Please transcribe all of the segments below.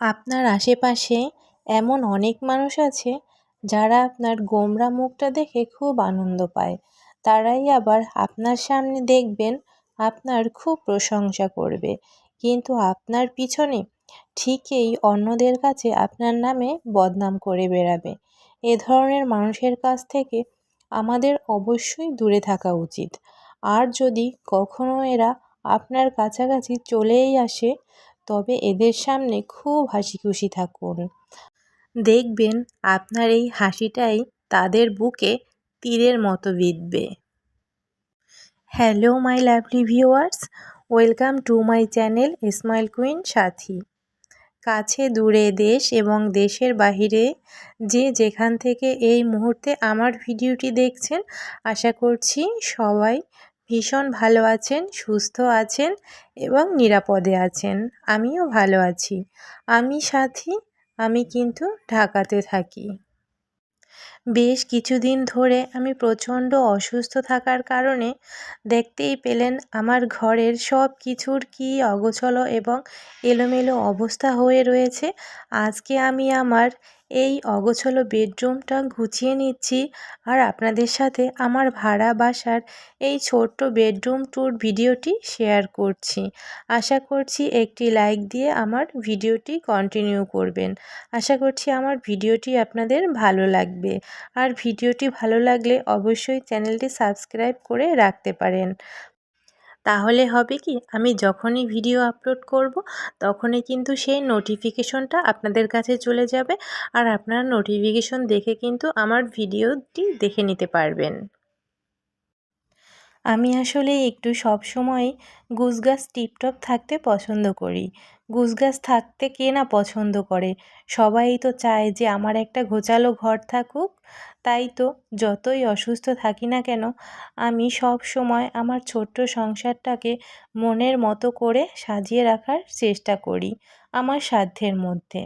আপনার আশেপাশে এমন অনেক মানুষ আছে যারা আপনার গোমড়া মুখটা দেখে খুব আনন্দ পায়। তারাই আবার আপনার সামনে দেখবেন আপনার খুব প্রশংসা করবে। কিন্তু আপনার পিছনে ঠিকই অন্যদের কাছে আপনার নামে বদনাম করে বেড়াবে। এ ধরনের মানুষের কাছ থেকে আমাদের অবশ্যই দূরে থাকা উচিত। আর যদি কখনও এরা আপনার কাছাকাছি চলেই আসে তবে এদের সামনে খুব হাসি খুশি থাকুন। দেখবেন, আপনার এই হাসিটাই তাদের বুকে তীরের মতো বিঁধবে। Hello, my lovely viewers! Welcome to my channel smile queen Sathi. কাছে, দূরে দেশ এবং দেশের বাহিরে যে যেখান থেকে এই মুহূর্তে আমার ভিডিওটি দেখছেন, আশা করছি সবাই ভীষণ ভালো আছেন, সুস্থ আছেন এবং নিরাপদে আছেন। আমিও ভালো আছি। আমি সাথী, আমি কিন্তু ঢাকাতে থাকি। বেশ কিছুদিন ধরে আমি প্রচণ্ড অসুস্থ থাকার কারণে দেখতেই পেলেন আমার ঘরের সব কিছুর কী অগোছলো এবং এলোমেলো অবস্থা হয়ে রয়েছে। আজকে আমি আমার এই অগোছলো বেডরুমটা গুছিয়ে নিচ্ছি আর আপনাদের সাথে আমার ভাড়া বাসার এই ছোট্ট বেডরুম ট্যুর ভিডিওটি শেয়ার করছি। আশা করছি একটি লাইক দিয়ে আমার ভিডিওটি কন্টিনিউ করবেন। আশা করছি আমার ভিডিওটি আপনাদের ভালো লাগবে। আর ভিডিওটি ভালো লাগলে অবশ্যই চ্যানেলটি সাবস্ক্রাইব করে রাখতে পারেন। তাহলে হবে কি, আমি যখনই ভিডিও আপলোড করব, তখনই কিন্তু সেই নোটিফিকেশনটা আপনাদের কাছে চলে যাবে। আর আপনারা নোটিফিকেশন দেখে কিন্তু আমার ভিডিওটি দেখে নিতে পারবেন। আমি আসলে একটু সব সময় গুছগাছ টিপটপ থাকতে পছন্দ করি। গুছগাছ থাকতে কে না পছন্দ করে? সবাই তো চায় যে আমার একটা ঘোচালো ঘর থাকুক। তাই তো যতই অসুস্থ থাকি না কেন, আমি সব সময় আমার ছোট্ট সংসারটাকে মনের মতো করে সাজিয়ে রাখার চেষ্টা করি আমার সাধ্যের মধ্যে।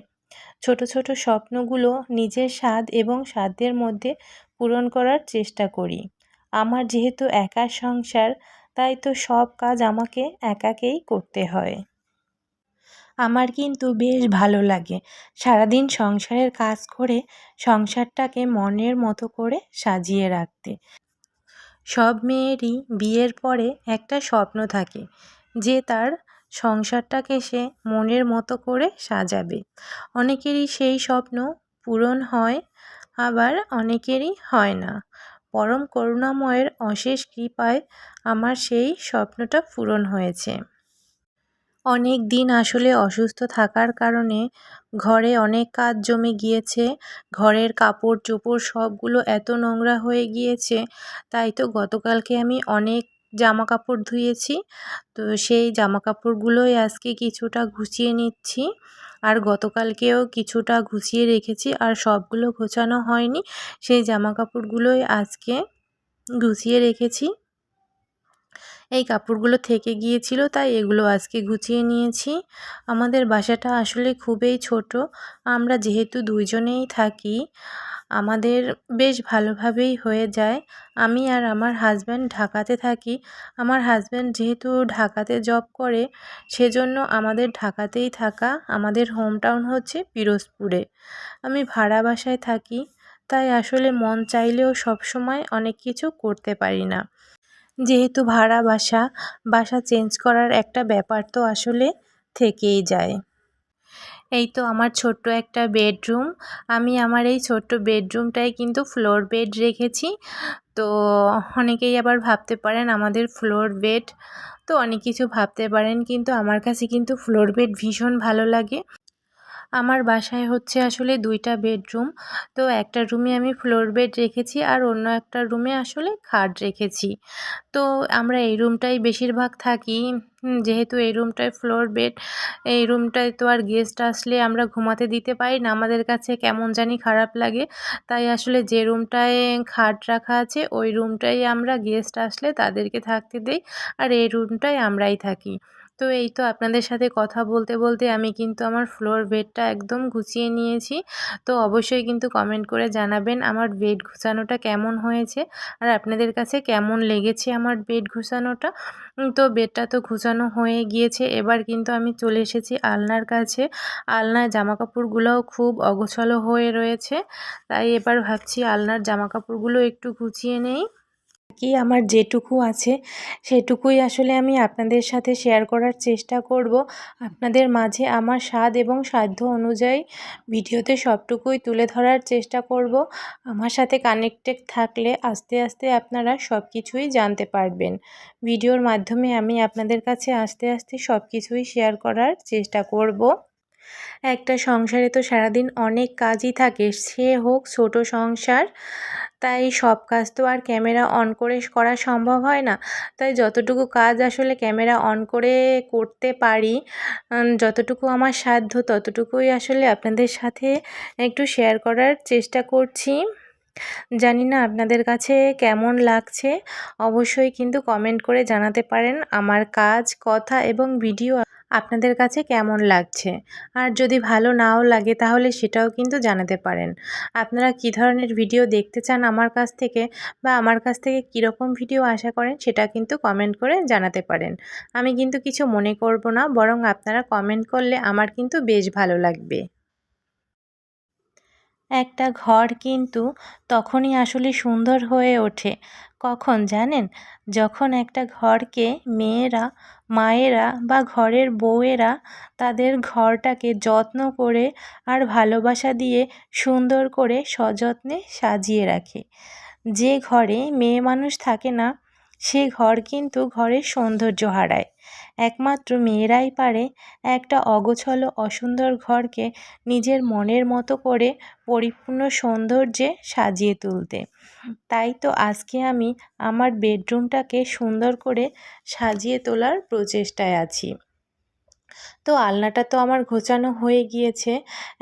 ছোট ছোট স্বপ্নগুলো নিজের স্বাদ এবং সাধ্যের মধ্যে পূরণ করার চেষ্টা করি। আমার যেহেতু একার সংসার, তাই তো সব কাজ আমাকে একাকেই করতে হয়। আমার কিন্তু বেশ ভালো লাগে। সারাদিন সংসারের কাজ করে সংসারটাকে মনের মতো করে সাজিয়ে রাখতে। সব মেয়েরই বিয়ের পরে একটা স্বপ্ন থাকে যে তার সংসারটাকে সে মনের মতো করে সাজাবে। অনেকেরই সেই স্বপ্ন পূরণ হয়, আবার অনেকেরই হয় না। পরম করুণাময়ের অশেষ কৃপায় আমার সেই স্বপ্নটা পূরণ হয়েছে। অনেক দিন আসলে অসুস্থ থাকার কারণে ঘরে অনেক কাজ জমে গিয়েছে, ঘরের কাপড় চোপড় সবগুলো এত নোংরা হয়ে গিয়েছে, তাই তো গতকালকে আমি অনেক জামা কাপড় ধুয়েছি। তো সেই জামা কাপড়গুলোই আজকে কিছুটা গুছিয়ে নিচ্ছি। আর গতকালকেও কিছুটা গুছিয়ে রেখেছি আর সবগুলো গোছানো হয়নি। সেই জামা কাপড়গুলোই আজকে গুছিয়ে রেখেছি। এই কাপড়গুলো থেকে গিয়েছিল, তাই এগুলো আজকে গুছিয়ে নিয়েছি। আমাদের বাসাটা আসলে খুবই ছোট। আমরা যেহেতু দুইজনেই থাকি আমাদের বেশ ভালোভাবেই হয়ে যায়। আমি আর আমার হাজব্যান্ড ঢাকাতে থাকি। আমার হাজব্যান্ড যেহেতু ঢাকাতে জব করে, সেজন্য আমাদের ঢাকাতেই থাকা। আমাদের হোম টাউন হচ্ছে পিরোজপুরে। আমি ভাড়া বাসায় থাকি, তাই আসলে মন চাইলেও সবসময় অনেক কিছু করতে পারি না। যেহেতু ভাড়া বাসা বাসা চেঞ্জ করার একটা ব্যাপার তো আসলে থেকেই যায়। এই তো আমার ছোট্ট একটা বেডরুম। আমি আমার এই ছোট্ট বেডরুমটায় কিন্তু ফ্লোর বেড রেখেছি। তো অনেকেই আবার ভাবতে পারেন আমাদের ফ্লোর বেড। তো অনেক কিছু ভাবতে পারেন, কিন্তু আমার কাছে কিন্তু ফ্লোর বেড ভীষণ ভালো লাগে। আমার বাসায় হচ্ছে আসলে দুইটা বেডরুম। তো একটা রুমে আমি ফ্লোর বেড রেখেছি আর অন্য একটা রুমে আসলে খাট রেখেছি। তো আমরা এই রুমটাই বেশিরভাগ থাকি। যেহেতু এই রুমটায় ফ্লোর বেড, এই রুমটায় তো আর গেস্ট আসলে আমরা ঘুমাতে দিতে পারি না। আমাদের কাছে কেমন জানি খারাপ লাগে। তাই আসলে যে রুমটায় খাট রাখা আছে, ওই রুমটাই আমরা গেস্ট আসলে তাদেরকে থাকতে দেই। আর এই রুমটায় আমরাই থাকি। তো এই তো আপনাদের সাথে কথা বলতে বলতে আমি কিন্তু আমার ফ্লোর বেডটা একদম গুছিয়ে নিয়েছি। তো অবশ্যই কিন্তু কমেন্ট করে জানাবেন আমার বেড গুছানোটা কেমন হয়েছে আর আপনাদের কাছে কেমন লেগেছে আমার বেড গুছানোটা। তো বেডটা তো গুছানো হয়ে গিয়েছে। এবার কিন্তু আমি চলে এসেছি আলনার কাছে। আলনার জামাকাপড়গুলোও খুব অগোছালো হয়ে রয়েছে। তাই এবার ভাবছি আলনার জামাকাপড়গুলো একটু গুছিয়ে নেই। কি আমার যেটুকু আছে, সেটুকুই আসলে আমি আপনাদের সাথে শেয়ার করার চেষ্টা করব। আপনাদের মাঝে আমার স্বাদ এবং সাধ্য অনুযায়ী ভিডিওতে সবটুকুই তুলে ধরার চেষ্টা করব। আমার সাথে কানেক্টেড থাকলে আস্তে আস্তে আপনারা সব কিছুই জানতে পারবেন। ভিডিওর মাধ্যমে আমি আপনাদের কাছে আস্তে আস্তে সব কিছুই শেয়ার করার চেষ্টা করব। একটা সংসারে তো সারাদিন অনেক কাজই থাকে, সে হোক ছোট সংসার, তাই সব কাজ তো আর ক্যামেরা অন করে করা সম্ভব হয় না। তাই যতটুকু কাজ আসলে ক্যামেরা অন করে করতে পারি যতটুকু আমার সাধ্য ততটুকুই আসলে আপনাদের সাথে একটু শেয়ার করার চেষ্টা করছি। জানি না আপনাদের কাছে কেমন লাগছে, অবশ্যই কিন্তু কমেন্ট করে জানাতে পারেন। আমার কাজ, কথা এবং ভিডিও আপনাদের কাছে কেমন লাগছে? আর যদি ভালো নাও লাগে তাহলে সেটাও কিন্তু জানাতে পারেন। আপনারা কি ধরনের ভিডিও দেখতে চান আমার কাছ থেকে বা আমার কাছ থেকে কীরকম ভিডিও আশা করেন সেটা কিন্তু কমেন্ট করে জানাতে পারেন। আমি কিন্তু কিছু মনে করব না, বরং আপনারা কমেন্ট করলে আমার কিন্তু বেশ ভালো লাগবে। একটা ঘর কিন্তু তখনই আসলে সুন্দর হয়ে ওঠে। কখন জানেন? যখন একটা ঘরকে মেয়েরা, মায়েরা বা ঘরের বউয়েরা তাদের ঘরটাকে যত্ন করে আর ভালোবাসা দিয়ে সুন্দর করে সযত্নে সাজিয়ে রাখে। যে ঘরে মেয়ে মানুষ থাকে না সে ঘর কিন্তু ঘরের সৌন্দর্য হারায়। একমাত্র মেয়েরাই পারে একটা অগোছলো, অসুন্দর ঘরকে নিজের মনের মতো করে পরিপূর্ণ সৌন্দর্যে সাজিয়ে তুলতে। তাই তো আজকে আমি আমার বেডরুমটাকে সুন্দর করে সাজিয়ে তোলার প্রচেষ্টায় আছি। তো আলনাটা তো আমার ঘোচানো হয়ে গিয়েছে।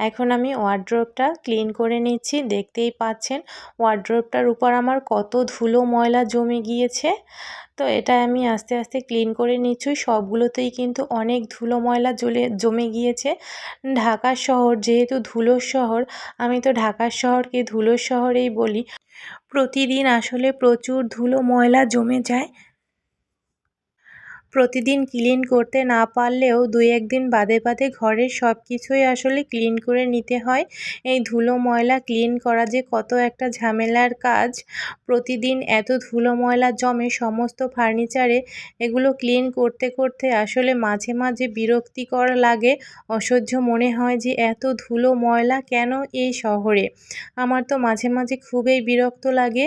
এখন আমি ওয়ার্ড্রোবটা ক্লিন করে নিচ্ছি। দেখতেই পাচ্ছেন, ওয়ার্ড্রোবটার উপর আমার কত ধুলো ময়লা জমে গিয়েছে। তো এটা আমি আস্তে আস্তে ক্লিন করে নিচ্ছি। সবগুলোতেই কিন্তু অনেক ধুলো ময়লা জ্বলে, জমে গিয়েছে। ঢাকা শহর যেহেতু ধুলোর শহর, আমি তো ঢাকার শহরকে ধুলোর শহরেই বলি। প্রতিদিন আসলে প্রচুর ধুলো ময়লা জমে যায়। প্রতিদিন ক্লিন করতে না পারলেও দুই একদিন বাদে বাদে ঘরের সব কিছুই আসলে ক্লিন করে নিতে হয়। এই ধুলো ময়লা ক্লিন করা যে কত একটা ঝামেলার কাজ, প্রতিদিন এত ধুলো ময়লা জমে সমস্ত ফার্নিচারে এগুলো ক্লিন করতে করতে আসলে মাঝে মাঝে বিরক্তিকর লাগে, অসহ্য মনে হয় যে এত ধুলো ময়লা কেন এই শহরে? আমার তো মাঝে মাঝে খুবই বিরক্ত লাগে।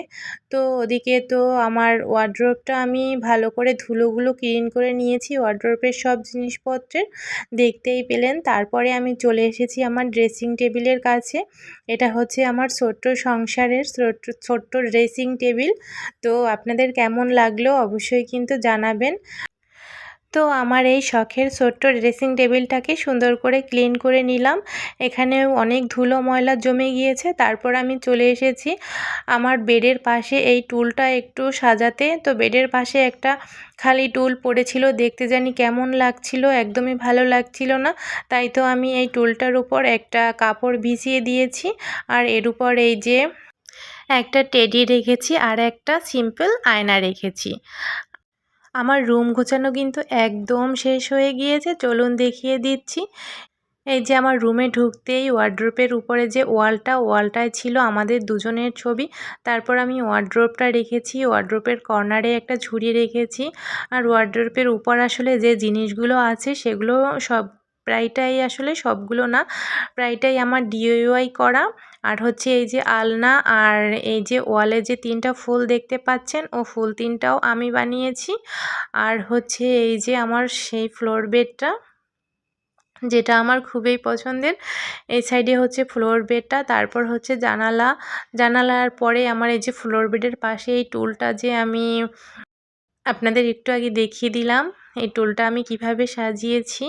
তো ওদিকে তো আমার ওয়ার্ড্রোবটা আমি ভালো করে ধুলোগুলো ক্লিন করে নিয়েছি ওয়ার্ড্রোপের সব জিনিসপত্রের। দেখতেই পেলেন, তারপরে আমি চলে এসেছি আমার ড্রেসিং টেবিলের কাছে। এটা হচ্ছে আমার ছোট্ট সংসারের ছোট্ট ড্রেসিং টেবিল তো আপনাদের কেমন লাগল অবশ্যই কিন্তু জানাবেন। তো আমার এই শখের ছোট্ট ড্রেসিং টেবিলটাকে সুন্দর করে ক্লিন করে নিলাম। এখানে অনেক ধুলো ময়লা জমে গিয়েছে। তারপর আমি চলে এসেছি আমার বেডের পাশে এই টুলটা একটু সাজাতে। তো বেডের পাশে একটা খালি টুল পড়েছিল। দেখতে জানি কেমন লাগছিল, একদমই ভালো লাগছিল না। তাই তো আমি এই টুলটার উপর একটা কাপড় ভিজিয়ে দিয়েছি। আর এর উপর এই যে একটা টেডি রেখেছি আর একটা সিম্পল আয়না রেখেছি। আমার রুম গোছানো কিন্তু একদম শেষ হয়ে গিয়েছে, চলুন দেখিয়ে দিচ্ছি। এই যে আমার রুমে ঢুকতেই ওয়ার্ড্রোপের উপরে যে ওয়ালটা, ওয়ালটায় ছিল আমাদের দুজনের ছবি। তারপর আমি ওয়ার্ড্রোপটা রেখেছি, ওয়ার্ড্রোপের কর্নারে একটা ঝুড়ি রেখেছি। আর ওয়ার্ড্রোপের উপর আসলে যে জিনিসগুলো আছে, সেগুলো সব প্রায়টাই আসলে সবগুলো না, প্রায়টাই আমার ডিওয়াই করা। আর হচ্ছে এই যে আলনা আর এই যে ওয়ালে যে তিনটা ফুল দেখতে পাচ্ছেন, ও ফুল তিনটাও আমি বানিয়েছি। আর হচ্ছে এই যে আমার সেই ফ্লোর বেডটা যেটা আমার খুবই পছন্দের, এই সাইডে হচ্ছে ফ্লোর বেডটা তারপর হচ্ছে জানালা। জানালার পরে আমার এই যে ফ্লোর বেডের পাশে এই টুলটা যে আমি আপনাদের একটু আগে দেখিয়ে দিলাম, এই টুলটা আমি কীভাবে সাজিয়েছি।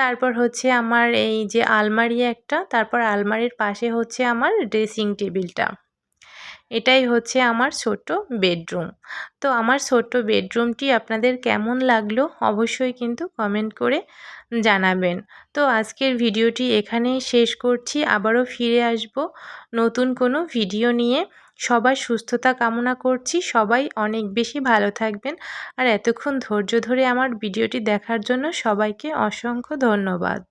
তারপর হচ্ছে আমার এই যে আলমারি একটা, তারপর আলমারির পাশে হচ্ছে আমার ড্রেসিং টেবিলটা এটাই হচ্ছে আমার ছোট্ট বেডরুম তো আমার ছোট্ট বেডরুমটি আপনাদের কেমন লাগল অবশ্যই কিন্তু কমেন্ট করে জানাবেন। তো আজকের ভিডিওটি এখানেই শেষ করছি। আবারও ফিরে আসব নতুন কোনো ভিডিও নিয়ে। সবার সুস্থতা কামনা করছি। সবাই অনেক বেশি ভালো থাকবেন। আর এতক্ষণ ধৈর্য ধরে আমার ভিডিওটি দেখার জন্য সবাইকে অসংখ্য ধন্যবাদ।